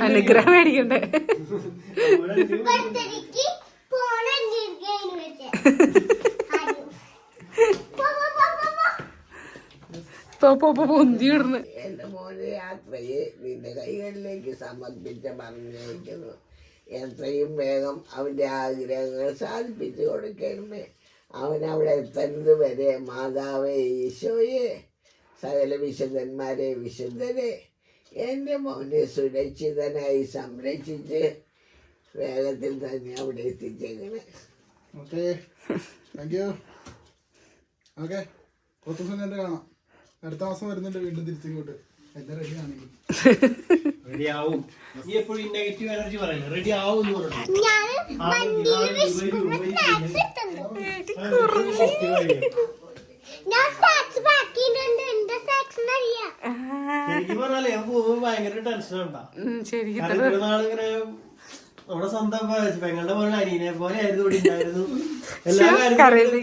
അനുഗ്രഹം മേടിക്കണ്ടേ? എന്റെ മോനെ യാത്രയെ നിന്റെ കൈകളിലേക്ക് സമർപ്പിച്ച പറഞ്ഞിരിക്കുന്നു എത്രയും വേഗം അവന്റെ ആഗ്രഹങ്ങൾ സാധിപ്പിച്ചു കൊടുക്കണമേ. അവൻ അവിടെ എത്തുന്നത് വരെ മാതാവേ ഈശോയെ സകല വിശുദ്ധന്മാരെ വിശുദ്ധരെ എന്റെ മോനെ സുരക്ഷിതനായി സംരക്ഷിച്ച് വേഗത്തിൽ തന്നെ അവിടെ എത്തിച്ചേക്കണേ. ഓക്കെ. Thank you okay. കുറച്ച് ദിവസം കഴിഞ്ഞിട്ട് കാണാം. അടുത്ത മാസം വരുന്നുണ്ട് വീണ്ടും തിരിച്ചിങ്ങോട്ട്. എന്താ റെഡി ആണെങ്കിൽ. റെഡി ആവും. നീ എപ്പോഴും നെഗറ്റീവ് എനർജി പറയില്ല? റെഡി ആവും എന്ന് പറഞ്ഞു ശരിക്കും പറഞ്ഞാലേ ഞാൻ ഭയങ്കര ടെൻഷൻ ഉണ്ടാ ശരി കാരണം ഇത്ര നാളിങ്ങനെ നമ്മുടെ സ്വന്തം പെങ്ങളുടെ പോലെ അനിയനെ പോലെ ആയിരുന്നു ഇവിടെ ഉണ്ടായിരുന്നു. എല്ലാ കാര്യങ്ങളും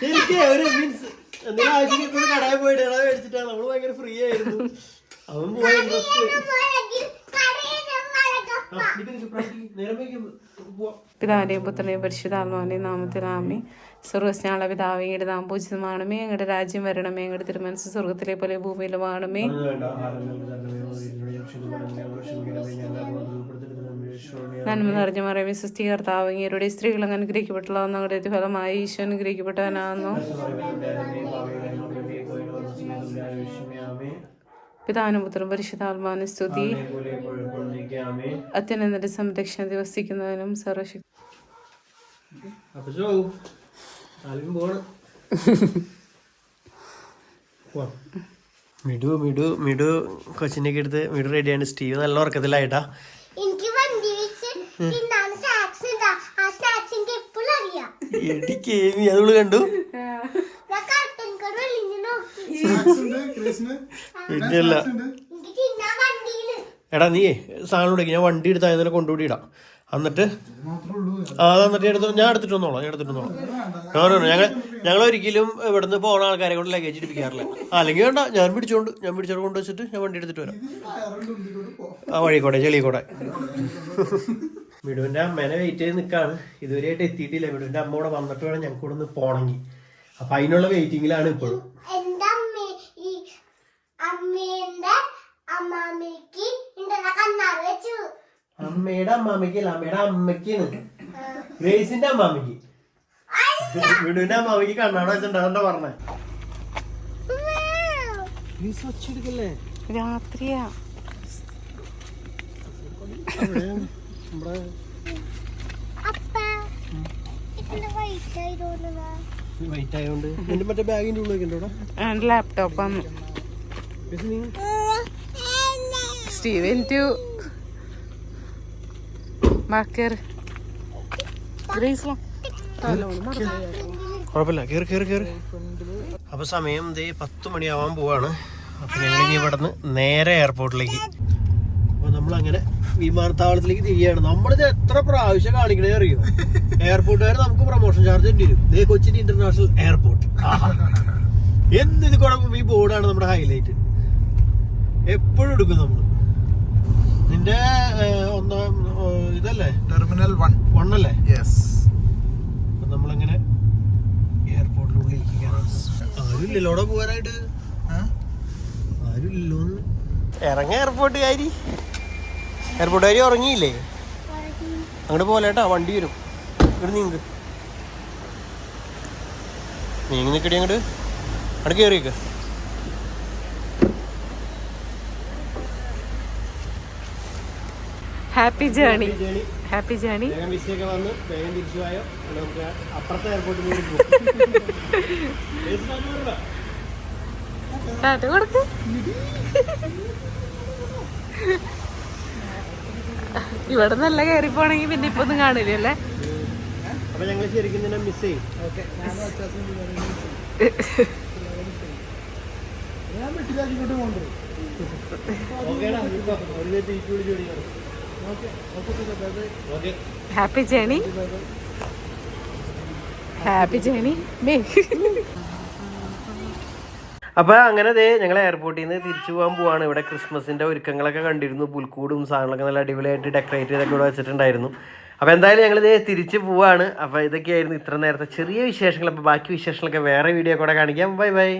ശരിക്കും ഒരു മീൻസ് എന്തെങ്കിലും ആവശ്യം ഇപ്പോഴും കടയിൽ പോയിട്ട് ഇട മേടിച്ചിട്ടാണ് നമ്മൾ ഭയങ്കര ഫ്രീ ആയിരുന്നു. അവൻ പോയ ഇൻട്രസ്റ്റ് പിതാവിന്റെയും പുത്രനെയും പരിശുദ്ധാത്മാവിന്റെയും നാമത്തിലാമി സ്വർഗസ്നാള പിതാവ് ഈട് നാം പൂജിതമാണമേ ഞങ്ങളുടെ രാജ്യം വരണമേ. ഞങ്ങളുടെ തിരുമനസ് സ്വർഗത്തിലെ പോലെ ഭൂമിയിലുമാണമേ നന്മ നിറഞ്ഞ മറിയമേ സൃഷ്ടി കർത്താവ് ഇങ്ങരുടെ സ്ത്രീകൾ അങ്ങ് അനുഗ്രഹിക്കപ്പെട്ടുള്ള ഞങ്ങളുടെ ഫലമായി ഈശോ അനുഗ്രഹിക്കപ്പെട്ടവനാകുന്നു. പിതാവിനും പരിശുദ്ധാത്മാവിന് പരിശുദ്ധാത്മാവിനും സ്തുതി. അത്യനന്ദന്റെ സംരക്ഷണ ദിവസിക്കുന്നതിനും സർവശക്തി. മിഡു മിഡു മിഡു പോണം. പോവാം. മിടു മിടു മിടു കൊച്ചിനെ എടുത്ത് മിടു റെഡിയാണ് സ്റ്റീവ് നല്ല ഉറക്കത്തിലായിട്ടാ. എനിക്ക് കണ്ടു. പിന്നെയല്ല എടാ നീ സാധനം ഞാൻ വണ്ടി എടുത്ത് അതിനെ കൊണ്ടുപോയി ഇടാം. എന്നിട്ട് മാത്രമേ ഉള്ളൂ. ആ എന്നിട്ട് എടുത്ത് ഞാൻ എടുത്തിട്ട് വന്നോളാം. ഞാൻ എടുത്തിട്ട് വന്നോളാം. ഞാൻ ഞങ്ങൾ ഞങ്ങൾ ഒരിക്കലും ഇവിടുന്ന് പോകുന്ന ആൾക്കാരെ കൊണ്ട് ലഗേജ് ഇടിപ്പിക്കാറില്ല. ആ, അല്ലെങ്കിൽ വേണ്ട. ഞാൻ പിടിച്ചോണ്ട് ഞാൻ പിടിച്ചോണ്ട് കൊണ്ട് വെച്ചിട്ട് ഞാൻ വണ്ടി എടുത്തിട്ട് വരാം. ആ വഴിക്കോട്ടെ ചെളിക്കോട്ടെ മിടുവിന്റെ അമ്മേനെ വെയിറ്റ് ചെയ്ത് നിൽക്കാണ് ഇതുവരെയായിട്ട് എത്തിയിട്ടില്ല. മിടുവിന്റെ അമ്മ കൂടെ വന്നിട്ട് വേണം ഞങ്ങൾക്ക് ഇവിടെ നിന്ന് പോണെങ്കിൽ അപ്പൊ അതിനുള്ള വെയിറ്റിംഗിലാണ് ഇപ്പോഴും. എന്റെ അമ്മ ഈ അമ്മേന്റെ അമ്മാമ്മക്ക് ഉണ്ടല്ല കണ്ണാറ് വെച്ചു. അമ്മയുടെ അമ്മാമ്മയ്ക്ക് അല്ല അമ്മയുടെ അമ്മയ്ക്കാണ് ഗ്രേസിന്റെ അമ്മാമ്മയ്ക്ക് മിടുവിന്റെ അമ്മാമ്മയ്ക്ക് കണ്ണാട വെച്ചിട്ടുണ്ടാ. പറഞ്ഞേ? നീ രാത്രിയാ. നമ്മുടെ വൈറ്റ് ആയി തോന്നുന്നതാ? വൈറ്റ് ആയതുകൊണ്ട് നിന്റെ മറ്റേ ബാഗിന്റെ ഉള്ളിൽ ഉണ്ടോ ലാപ്ടോപ്പ്. വന്നു സ്റ്റീവൻ ടു ബാക്കർ കുഴപ്പമില്ല. സമയം ദേ പത്ത് മണിയാവാൻ പോവാണ്. അപ്പൊ ഞങ്ങൾ ഇനി ഇവിടെ നിന്ന് നേരെ എയർപോർട്ടിലേക്ക് അങ്ങനെ വിമാനത്താവളത്തിലേക്ക് തിരികെയാണ് നമ്മളിത് എത്ര പ്രാവശ്യം കാണിക്കണേ അറിയോ? എയർപോർട്ടുകാർ നമുക്ക് പ്രൊമോഷൻ ചാർജ് ഉണ്ട്. ദേ കൊച്ചിൻ ഇന്റർനാഷണൽ എയർപോർട്ട് എന്തിത് കുഴപ്പം? ഈ ബോർഡാണ് നമ്മുടെ ഹൈലൈറ്റ് എപ്പോഴും എടുക്കും നമ്മൾ നിന്റെ ഒന്നാം ഇതല്ലേ? ടെർമിനൽ വൺ വണ്ണല്ലേ യെസ് നമ്മളങ്ങനെ നമ്മളിങ്ങനെ എയർപോർട്ടിനുള്ളിൽ ആരുമില്ലല്ലോ അവിടെ പോകാനായിട്ട്? ആരുമില്ലോ ഇറങ്ങ എയർപോർട്ടുകാരി വരെ ഉറങ്ങിയില്ലേ? അങ്ങോട്ട് പോലേട്ടാ വണ്ടി വരും. ഇവിടെ നീങ്ങ്. നീങ്ങി നിൽക്കടി അങ്ങോട്ട് അവിടെ കയറിയേക്ക് ഹാപ്പി ജേണി ഹാപ്പി ജേണി വേഗം വിസയൊക്കെ വന്ന് വേഗം തിരിച്ചു പോയോ നമുക്ക് അപ്പുറത്തെ എയർപോർട്ടിൽ കൊടുക്ക്. ഇവിടെ നല്ല കയറി പോണെങ്കി പിന്നെ ഇപ്പൊ ഒന്നും കാണില്ലല്ലേ അപ്പൊ ഞങ്ങൾ ശരിക്കും മിസ് ചെയ്യും. Happy journey happy journey bye അപ്പൊ അങ്ങനെ ദേ ഞങ്ങൾ എയർപോർട്ടിൽ നിന്ന് തിരിച്ചു പോകാൻ പോവാണ്. ഇവിടെ ക്രിസ്മസിന്റെ ഒരുക്കങ്ങളൊക്കെ കണ്ടിരുന്നു. പുൽക്കൂടും സാധനങ്ങളൊക്കെ നല്ല അടിപൊളിയായിട്ട് ഡെക്കറേറ്റ് ചെയ്തൊക്കെ ഇവിടെ വെച്ചിട്ടുണ്ടായിരുന്നു. അപ്പോൾ എന്തായാലും ഞങ്ങൾ ഇതേ തിരിച്ചു പോവാണ്. അപ്പോൾ ഇതൊക്കെയായിരുന്നു ഇത്ര നേരത്തെ ചെറിയ വിശേഷങ്ങൾ അപ്പോൾ ബാക്കി വിശേഷങ്ങളൊക്കെ വേറെ വീഡിയോ കൂടെ കാണിക്കാം. Bye bye